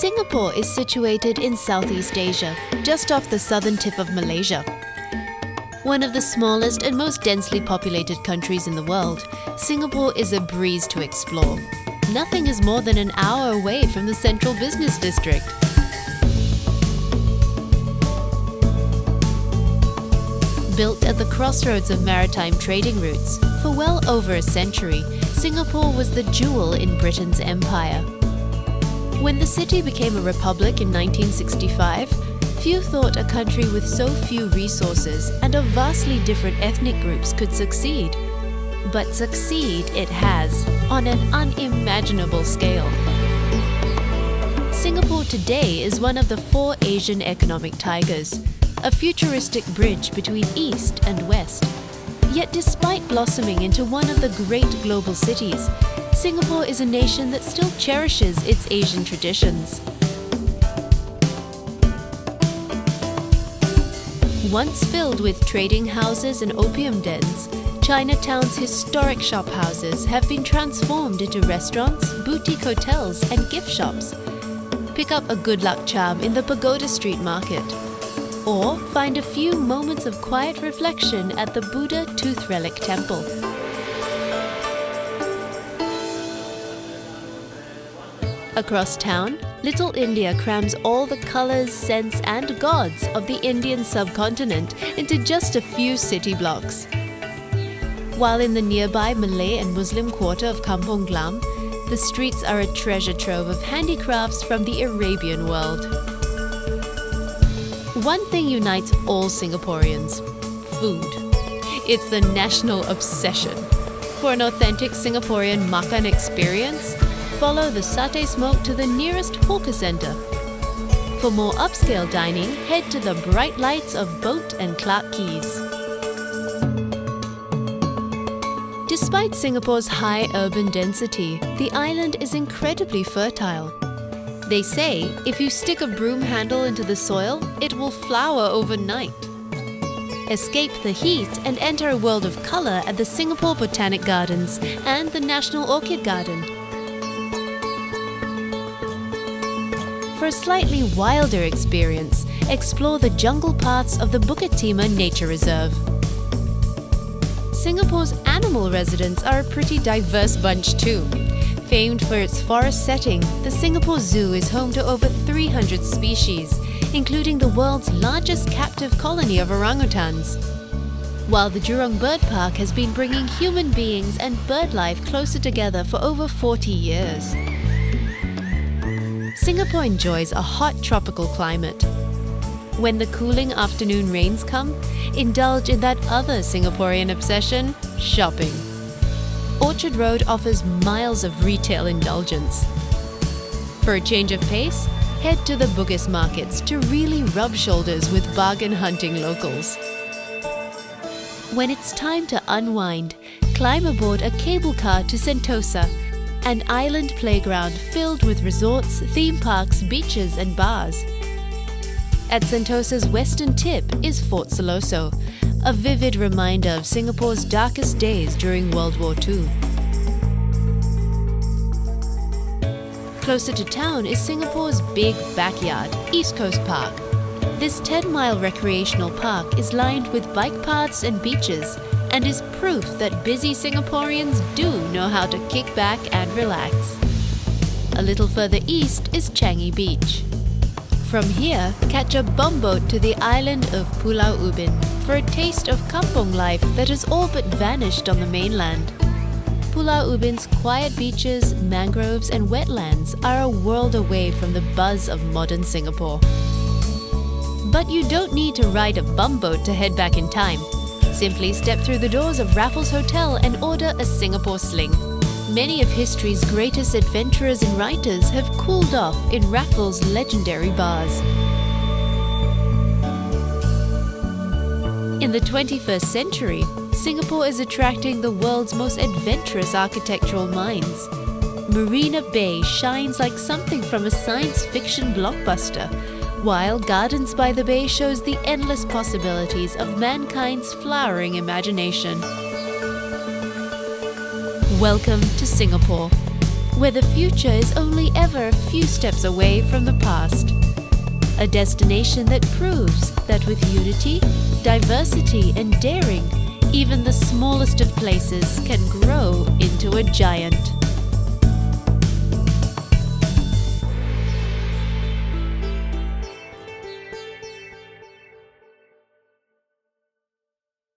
Singapore is situated in Southeast Asia, just off the southern tip of Malaysia. One of the smallest and most densely populated countries in the world, Singapore is a breeze to explore. Nothing is more than an hour away from the central business district. Built at the crossroads of maritime trading routes, for well over a century, Singapore was the jewel in Britain's empire. When the city became a republic in 1965, few thought a country with so few resources and of vastly different ethnic groups could succeed. But succeed it has, on an unimaginable scale. Singapore today is one of the four Asian economic tigers, a futuristic bridge between East and West. Yet, despite blossoming into one of the great global cities, Singapore is a nation that still cherishes its Asian traditions. Once filled with trading houses and opium dens, Chinatown's historic shop houses have been transformed into restaurants, boutique hotels, and gift shops. Pick up a good luck charm in the Pagoda Street Market. Or find a few moments of quiet reflection at the Buddha Tooth Relic Temple. Across town, Little India crams all the colors, scents, and gods of the Indian subcontinent into just a few city blocks. While in the nearby Malay and Muslim quarter of Kampong Glam, the streets are a treasure trove of handicrafts from the Arabian world. One thing unites all Singaporeans food. It's the national obsession. For an authentic Singaporean makan experience, follow the satay smoke to the nearest hawker centre. For more upscale dining, head to the bright lights of Boat and Clark Keys. Despite Singapore's high urban density, the island is incredibly fertile. They say if you stick a broom handle into the soil, it will flower overnight. Escape the heat and enter a world of colour at the Singapore Botanic Gardens and the National Orchid Garden. For a slightly wilder experience, explore the jungle paths of the Bukit Timah Nature Reserve. Singapore's animal residents are a pretty diverse bunch too. Famed for its forest setting, the Singapore Zoo is home to over 300 species, including the world's largest captive colony of orangutans. While the Jurong Bird Park has been bringing human beings and bird life closer together for over 40 years. Singapore enjoys a hot tropical climate. When the cooling afternoon rains come, indulge in that other Singaporean obsession shopping. Orchard Road offers miles of retail indulgence. For a change of pace, head to the Bugis markets to really rub shoulders with bargain hunting locals. When it's time to unwind, climb aboard a cable car to Sentosa, an island playground filled with resorts, theme parks, beaches, and bars. At Sentosa's western tip is Fort Siloso, a vivid reminder of Singapore's darkest days during World War II. Closer to town is Singapore's big backyard, East Coast Park. This 10 mile recreational park is lined with bike paths and beaches and is proof that busy Singaporeans do know how to kick back and relax. A little further east is Changi Beach. From here, catch a bumboat to the island of Pulau Ubin for a taste of kampong life that has all but vanished on the mainland. Pulau Ubin's quiet beaches, mangroves, and wetlands are a world away from the buzz of modern Singapore. But you don't need to ride a bumboat to head back in time. Simply step through the doors of Raffles Hotel and order a Singapore Sling. Many of history's greatest adventurers and writers have cooled off in Raffles' legendary bars. In the 21st century, Singapore is attracting the world's most adventurous architectural minds. Marina Bay shines like something from a science fiction blockbuster, while Gardens by the Bay shows the endless possibilities of mankind's flowering imagination. Welcome to Singapore, where the future is only ever a few steps away from the past. A destination that proves that with unity, diversity, and daring, even the smallest of places can grow into a giant.